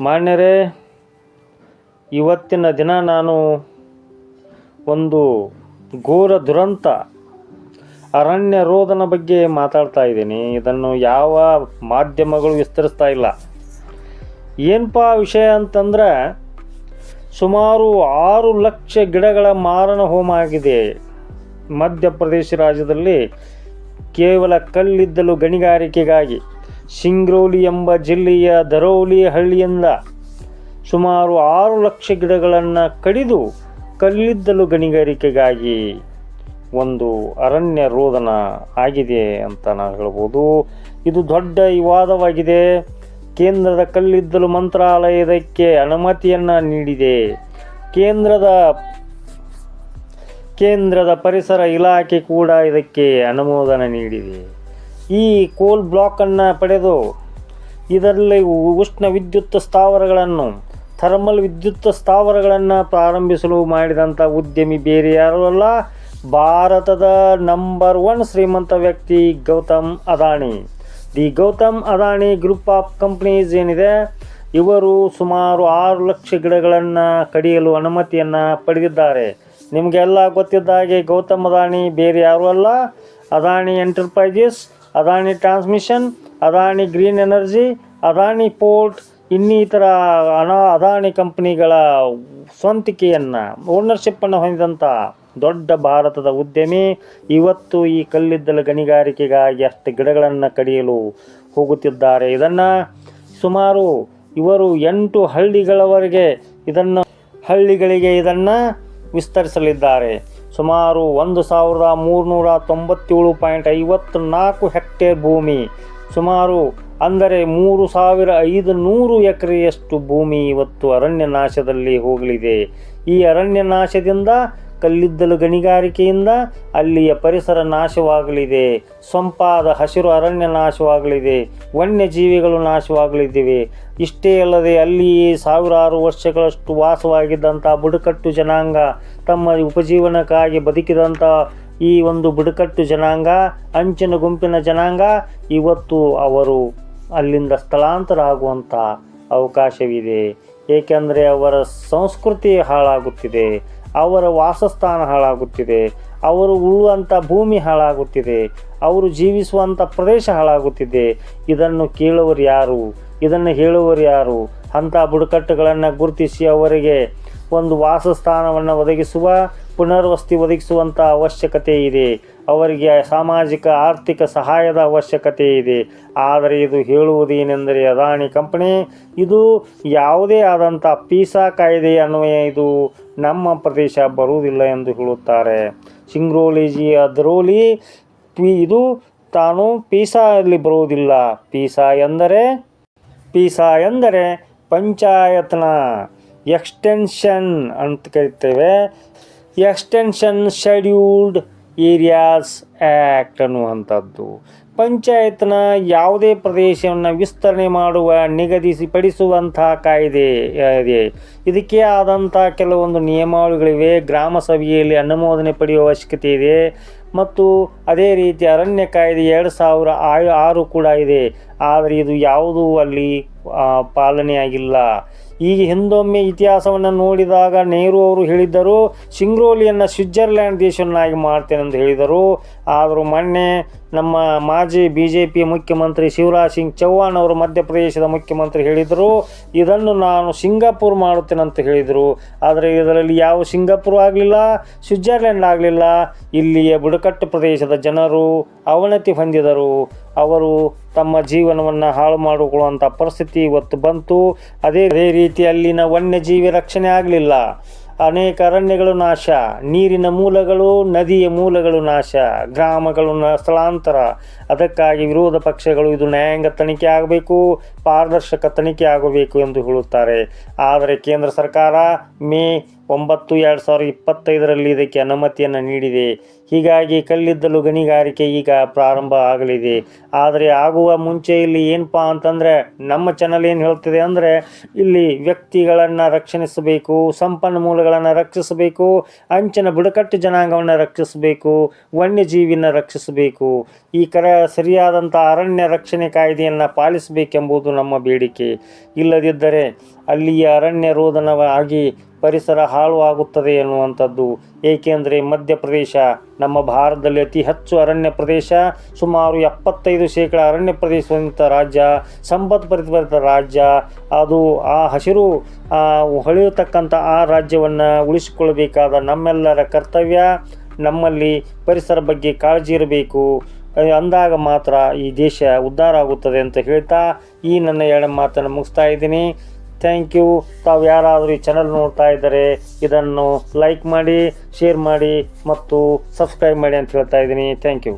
ಮಾನ್ಯರೇ, ಇವತ್ತಿನ ದಿನ ನಾನು ಒಂದು ಘೋರ ದುರಂತ ಅರಣ್ಯ ರೋಧನ ಬಗ್ಗೆ ಮಾತಾಡ್ತಾ ಇದ್ದೀನಿ. ಇದನ್ನು ಯಾವ ಮಾಧ್ಯಮಗಳು ವಿಸ್ತರಿಸ್ತಾ ಇಲ್ಲ. ಏನಪ್ಪ ವಿಷಯ ಅಂತಂದ್ರೆ, ಸುಮಾರು ಆರು ಲಕ್ಷ ಗಿಡಗಳ ಮಾರಣ ಹೋಮ ಆಗಿದೆ. ಮಧ್ಯಪ್ರದೇಶ ರಾಜ್ಯದಲ್ಲಿ ಕೇವಲ ಕಲ್ಲಿದ್ದಲು ಗಣಿಗಾರಿಕೆಗಾಗಿ. ಸಿಂಗ್ರೌಲಿ ಎಂಬ ಜಿಲ್ಲೆಯ ದರೌಲಿ ಹಳ್ಳಿಯಿಂದ ಸುಮಾರು ಆರು ಲಕ್ಷ ಗಿಡಗಳನ್ನು ಕಡಿದು ಕಲ್ಲಿದ್ದಲು ಗಣಿಗಾರಿಕೆಗಾಗಿ ಒಂದು ಅರಣ್ಯ ರೋದನ ಆಗಿದೆ ಅಂತ ನಾವು ಹೇಳ್ಬೋದು. ಇದು ದೊಡ್ಡ ವಿವಾದವಾಗಿದೆ. ಕೇಂದ್ರದ ಕಲ್ಲಿದ್ದಲು ಮಂತ್ರಾಲಯದಕ್ಕೆ ಅನುಮತಿಯನ್ನು ನೀಡಿದೆ. ಕೇಂದ್ರದ ಕೇಂದ್ರದ ಪರಿಸರ ಇಲಾಖೆ ಕೂಡ ಇದಕ್ಕೆ ಅನುಮೋದನೆ ನೀಡಿದೆ. ಈ ಕೋಲ್ ಬ್ಲಾಕನ್ನು ಪಡೆದು ಇದರಲ್ಲಿ ಉಷ್ಣ ವಿದ್ಯುತ್ ಸ್ಥಾವರಗಳನ್ನು, ಥರ್ಮಲ್ ವಿದ್ಯುತ್ ಸ್ಥಾವರಗಳನ್ನು ಪ್ರಾರಂಭಿಸಲು ಮಾಡಿದಂಥ ಉದ್ಯಮಿ ಬೇರೆ ಯಾರೂ ಅಲ್ಲ, ಭಾರತದ ನಂಬರ್ ಒನ್ ಶ್ರೀಮಂತ ವ್ಯಕ್ತಿ Gautam Adani. The Gautam Adani group of companies ಏನಿದೆ, ಇವರು ಸುಮಾರು ಆರು ಲಕ್ಷ ಗಿಡಗಳನ್ನು ಕಡಿಯಲು ಅನುಮತಿಯನ್ನು ಪಡೆದಿದ್ದಾರೆ. ನಿಮಗೆಲ್ಲ ಗೊತ್ತಿದ್ದ ಹಾಗೆ ಗೌತಮ್ ಅದಾಣಿ ಬೇರೆ ಯಾರೂ ಅಲ್ಲ. Adani Enterprises Adani Transmission Adani Green Energy Adani Port ಇನ್ನಿತರ ಅನ ಅದಾನಿ ಕಂಪ್ನಿಗಳ ಸ್ವಂತಿಕೆಯನ್ನು ಓನರ್ಶಿಪ್ಪನ್ನು ಹೊಂದಿದಂಥ ದೊಡ್ಡ ಭಾರತದ ಉದ್ಯಮಿ ಇವತ್ತು ಈ ಕಲ್ಲಿದ್ದಲು ಗಣಿಗಾರಿಕೆಗಾಗಿ ಅಷ್ಟು ಗಿಡಗಳನ್ನು ಕಡಿಯಲು ಹೋಗುತ್ತಿದ್ದಾರೆ. ಇದನ್ನು ಸುಮಾರು ಇವರು ಎಂಟು ಹಳ್ಳಿಗಳವರೆಗೆ ಇದನ್ನು, ಹಳ್ಳಿಗಳಿಗೆ ಇದನ್ನು ವಿಸ್ತರಿಸಲಿದ್ದಾರೆ. ಸುಮಾರು ಒಂದು ಸಾವಿರದ ಮೂರುನೂರ ತೊಂಬತ್ತೇಳು ಪಾಯಿಂಟ್ ಐವತ್ತು ನಾಲ್ಕು ಹೆಕ್ಟೇರ್ ಭೂಮಿ. ಸುಮಾರು ಅಂದರೆ ಮೂರು ಸಾವಿರ ಐದು ನೂರು ಎಕರೆಯಷ್ಟು ಭೂಮಿ ಇವತ್ತು ಅರಣ್ಯ ನಾಶದಲ್ಲಿ ಹೋಗಲಿದೆ. ಈ ಅರಣ್ಯ ನಾಶದಿಂದ ಕಲ್ಲಿದ್ದಲು ಗಣಿಗಾರಿಕೆಯಿಂದ ಅಲ್ಲಿಯ ಪರಿಸರ ನಾಶವಾಗಲಿದೆ. ಸೊಂಪಾದ ಹಸಿರು ಅರಣ್ಯ ನಾಶವಾಗಲಿದೆ. ವನ್ಯಜೀವಿಗಳು ನಾಶವಾಗಲಿದ್ದೇವೆ. ಇಷ್ಟೇ ಅಲ್ಲದೆ ಅಲ್ಲಿ ಸಾವಿರಾರು ವರ್ಷಗಳಷ್ಟು ವಾಸವಾಗಿದ್ದಂಥ ಬುಡಕಟ್ಟು ಜನಾಂಗ, ತಮ್ಮ ಉಪಜೀವನಕ್ಕಾಗಿ ಬದುಕಿದಂಥ ಈ ಒಂದು ಬುಡಕಟ್ಟು ಜನಾಂಗ, ಅಂಚಿನ ಗುಂಪಿನ ಜನಾಂಗ, ಇವತ್ತು ಅವರು ಅಲ್ಲಿಂದ ಸ್ಥಳಾಂತರ ಆಗುವಂಥ ಅವಕಾಶವಿದೆ. ಏಕೆಂದರೆ ಅವರ ಸಂಸ್ಕೃತಿ ಹಾಳಾಗುತ್ತಿದೆ. ಅವರ ವಾಸಸ್ಥಾನ ಹಾಳಾಗುತ್ತಿದೆ, ಅವರು ಉಳುವಂಥ ಭೂಮಿ ಹಾಳಾಗುತ್ತಿದೆ, ಅವರು ಜೀವಿಸುವಂಥ ಪ್ರದೇಶ ಹಾಳಾಗುತ್ತಿದೆ. ಇದನ್ನು ಕೇಳುವರು ಯಾರು? ಇದನ್ನು ಹೇಳುವರು ಯಾರು? ಅಂಥ ಬುಡಕಟ್ಟುಗಳನ್ನು ಗುರುತಿಸಿ ಅವರಿಗೆ ಒಂದು ವಾಸಸ್ಥಾನವನ್ನು ಒದಗಿಸುವ, ಪುನರ್ವಸತಿ ಒದಗಿಸುವಂಥ ಅವಶ್ಯಕತೆ ಇದೆ. ಅವರಿಗೆ ಸಾಮಾಜಿಕ, ಆರ್ಥಿಕ ಸಹಾಯದ ಅವಶ್ಯಕತೆ ಇದೆ. ಆದರೆ ಇದು ಹೇಳುವುದೇನೆಂದರೆ ಅದಾನಿ ಕಂಪನಿ, ಇದು ಯಾವುದೇ ಆದಂಥ ಪೀಸಾ ಕಾಯ್ದೆ ಅನ್ವಯ ಇದು ನಮ್ಮ ಪ್ರದೇಶ ಬರುವುದಿಲ್ಲ ಎಂದು ಹೇಳುತ್ತಾರೆ. ಸಿಂಗ್ರೋಲಿಜಿ ಅದರೋಲಿ ಇದು ತಾನು ಪೀಸಾ ಅಲ್ಲಿ ಬರುವುದಿಲ್ಲ. ಪೀಸಾ ಎಂದರೆ ಪೀಸಾ ಎಂದರೆ ಪಂಚಾಯತ್ನ. ಎಕ್ಸ್ಟೆನ್ಷನ್ ಅಂತ ಕರಿತೇವೆ. ಎಕ್ಸ್ಟೆನ್ಷನ್ ಶೆಡ್ಯೂಲ್ಡ್ ಏರಿಯಾಸ್ ಆ್ಯಕ್ಟ್ ಅನ್ನುವಂಥದ್ದು. ಪಂಚಾಯತ್ನ ಯಾವುದೇ ಪ್ರದೇಶವನ್ನು ವಿಸ್ತರಣೆ ಮಾಡುವ, ನಿಗದಿಪಡಿಸುವಂಥ ಕಾಯ್ದೆ ಇದೆ. ಇದಕ್ಕೆ ಆದಂಥ ಕೆಲವೊಂದು ನಿಯಮಾವಳಿಗಳಿವೆ. ಗ್ರಾಮ ಸಭೆಯಲ್ಲಿ ಅನುಮೋದನೆ ಪಡೆಯುವ ಅವಶ್ಯಕತೆ ಇದೆ. ಮತ್ತು ಅದೇ ರೀತಿ ಅರಣ್ಯ ಕಾಯ್ದೆ ಎರಡು ಸಾವಿರ ಆರು ಕೂಡ ಇದೆ. ಆದರೆ ಇದು ಯಾವುದೂ ಅಲ್ಲಿ ಪಾಲನೆಯಾಗಿಲ್ಲ. ಈಗ ಹಿಂದೊಮ್ಮೆ ಇತಿಹಾಸವನ್ನು ನೋಡಿದಾಗ ನೆಹರು ಅವರು ಹೇಳಿದ್ದರು, ಸಿಂಗ್ರೋಲಿಯನ್ನು ಸ್ವಿಟ್ಜರ್ಲ್ಯಾಂಡ್ ದೇಶವನ್ನಾಗಿ ಮಾಡ್ತೇನೆ ಅಂತ ಹೇಳಿದರು. ಆದರೂ ಮೊನ್ನೆ ನಮ್ಮ ಮಾಜಿ ಬಿ ಜೆ ಪಿ ಮುಖ್ಯಮಂತ್ರಿ ಶಿವರಾಜ್ ಸಿಂಗ್ ಚೌಹಾಣ್ ಅವರು ಮಧ್ಯಪ್ರದೇಶದ ಮುಖ್ಯಮಂತ್ರಿ ಹೇಳಿದರು, ಇದನ್ನು ನಾನು ಸಿಂಗಾಪುರ್ ಮಾಡುತ್ತೇನೆ ಅಂತ ಹೇಳಿದರು. ಆದರೆ ಇದರಲ್ಲಿ ಯಾವ ಸಿಂಗಾಪುರ್ ಆಗಲಿಲ್ಲ ಸ್ವಿಟ್ಜರ್ಲ್ಯಾಂಡ್ ಆಗಲಿಲ್ಲ. ಇಲ್ಲಿಯ ಬುಡಕಟ್ಟು ಪ್ರದೇಶದ ಜನರು ಅವನತಿ ಹೊಂದಿದರು. ಅವರು ತಮ್ಮ ಜೀವನವನ್ನು ಹಾಳು ಮಾಡಿಕೊಳ್ಳುವಂಥ ಪರಿಸ್ಥಿತಿ ಇವತ್ತು ಬಂತು. ಅದೇ ಅದೇ ರೀತಿ ಅಲ್ಲಿನ ವನ್ಯಜೀವಿ ರಕ್ಷಣೆ ಆಗಲಿಲ್ಲ. ಅನೇಕ ಅರಣ್ಯಗಳು ನಾಶ. ನೀರಿನ ಮೂಲಗಳು, ನದಿಯ ಮೂಲಗಳು ನಾಶ. ಗ್ರಾಮಗಳು ಸ್ಥಳಾಂತರ. ಅದಕ್ಕಾಗಿ ವಿರೋಧ ಪಕ್ಷಗಳು ಇದು ನ್ಯಾಯಾಂಗ ತನಿಖೆ ಆಗಬೇಕು, ಪಾರದರ್ಶಕ ತನಿಖೆ ಆಗಬೇಕು ಎಂದು ಹೇಳುತ್ತಾರೆ. ಆದರೆ ಕೇಂದ್ರ ಸರ್ಕಾರ ಮೇ ಒಂಬತ್ತು ಎರಡು ಸಾವಿರದ ಇಪ್ಪತ್ತೈದರಲ್ಲಿ ಇದಕ್ಕೆ ಅನುಮತಿಯನ್ನು ನೀಡಿದೆ. ಹೀಗಾಗಿ ಕಲ್ಲಿದ್ದಲು ಗಣಿಗಾರಿಕೆ ಈಗ ಪ್ರಾರಂಭ ಆಗಲಿದೆ. ಆದರೆ ಆಗುವ ಮುಂಚೆ ಇಲ್ಲಿ ಏನಪ್ಪಾ ಅಂತಂದರೆ ನಮ್ಮ ಚಾನಲ್ ಏನು ಹೇಳ್ತಿದೆ ಅಂದರೆ ಇಲ್ಲಿ ವ್ಯಕ್ತಿಗಳನ್ನು ರಕ್ಷಿಸಬೇಕು, ಸಂಪನ್ಮೂಲಗಳನ್ನು ರಕ್ಷಿಸಬೇಕು, ಅಂಚಿನ ಬುಡಕಟ್ಟು ಜನಾಂಗವನ್ನು ರಕ್ಷಿಸಬೇಕು, ವನ್ಯಜೀವಿನ ರಕ್ಷಿಸಬೇಕು. ಈ ಕರ ಸರಿಯಾದಂಥ ಅರಣ್ಯ ರಕ್ಷಣೆ ಕಾಯ್ದೆಯನ್ನು ಪಾಲಿಸಬೇಕೆಂಬುದು ನಮ್ಮ ಬೇಡಿಕೆ. ಇಲ್ಲದಿದ್ದರೆ ಅಲ್ಲಿಯ ಅರಣ್ಯ ರೋಧನವಾಗಿ ಪರಿಸರ ಹಾಳು ಆಗುತ್ತದೆ ಎನ್ನುವಂಥದ್ದು. ಏಕೆಂದರೆ ಮಧ್ಯಪ್ರದೇಶ ನಮ್ಮ ಭಾರತದಲ್ಲಿ ಅತಿ ಹೆಚ್ಚು ಅರಣ್ಯ ಪ್ರದೇಶ, ಸುಮಾರು ಎಪ್ಪತ್ತೈದು ಶೇಕಡ ಅರಣ್ಯ ಪ್ರದೇಶವಂತ ರಾಜ್ಯ ಸಂಪತ್ಭರಿತ ರಾಜ್ಯ. ಅದು ಆ ಹಸಿರು ಹೊಳೆಯತಕ್ಕಂಥ ಆ ರಾಜ್ಯವನ್ನು ಉಳಿಸಿಕೊಳ್ಳಬೇಕಾದ ನಮ್ಮೆಲ್ಲರ ಕರ್ತವ್ಯ. ನಮ್ಮಲ್ಲಿ ಪರಿಸರ ಬಗ್ಗೆ ಕಾಳಜಿ ಇರಬೇಕು. ಅಂದಾಗ ಮಾತ್ರ ಈ ದೇಶ ಉದ್ಧಾರ ಆಗುತ್ತದೆ ಅಂತ ಹೇಳ್ತಾ ಈ ನನ್ನ ಎರಡು ಮಾತನ್ನು ಮುಗಿಸ್ತಾ ಇದ್ದೀನಿ. ಥ್ಯಾಂಕ್ ಯು ತಾವು ಯಾರಾದರೂ ಈ ಚಾನಲ್ ನೋಡ್ತಾ ಇದ್ದರೆ ಇದನ್ನು ಲೈಕ್ ಮಾಡಿ ಶೇರ್ ಮಾಡಿ ಮತ್ತು ಸಬ್ಸ್ಕ್ರೈಬ್ ಮಾಡಿ ಅಂತ ಹೇಳ್ತಾ ಇದ್ದೀನಿ. Thank you